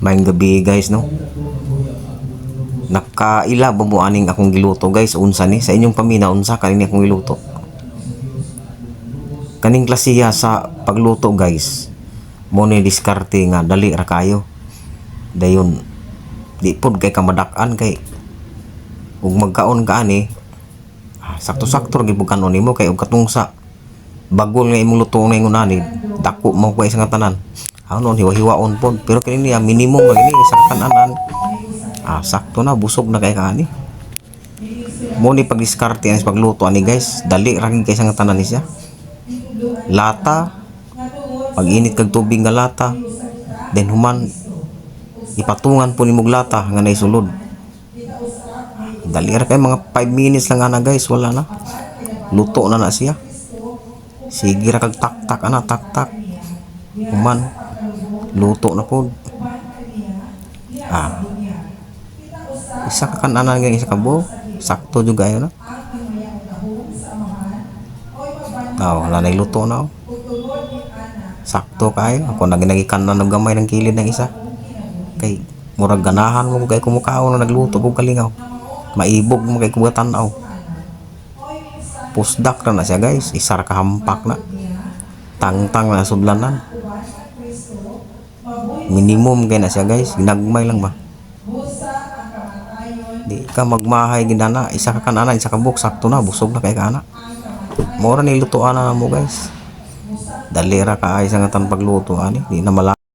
Mayang gabi guys no. Nakaila ba mo akong giluto guys unsa ni sa inyong pamina unsa kaning akong giluto. Kaning klasiya sa pagluto guys. Mo ni diskarte nga dali ra kayo. Dayon di pod kay kamadak-an kay ug magkaon ka ani ah, sakto-sakto gid kanon nimo kay ug katong sa bagol nga imong luto na ingon ani dako mo pa isang tanan ano hiwa-hiwaon pod pero kini niya minimum ra gini sa kananan ah sakto na busog na kay kaani mo ni pagdiskarte ang pagluto ani guys. Dali ra gid kay isang tanan siya. Lata. Pag init kag tubig nga lata. Then human ipatungan po ni mong lata nga naisulod. Dali ra kay mga 5 minutes lang ana guys. Wala na. Luto na na siya. Sige ra kag tak-tak ana tak-tak. Human luto na po ah isa ka kananan nga isa ka buo sakto jud ayo na Oh, wala na luto na oh. Sakto kayo. Ako nag nagikan na ng gamay ng kilid ng isa. Kay murag ganahan mo kay kumukao na nagluto kog kalingaw. Maibog mo kay kuga tanaw. Pusdak na na siya guys. Isa ra ka hampak na. Tangtang na sudlanan. Minimum kay na siya guys. Ginagmay lang ba. Di ka magmahay ginana. Isa ka kanana, isa ka buk. Sakto na. Busog na kay kana. Mura nilutuan na mo guys. Dalira ka ay sa nga pagluto ani. Di na mala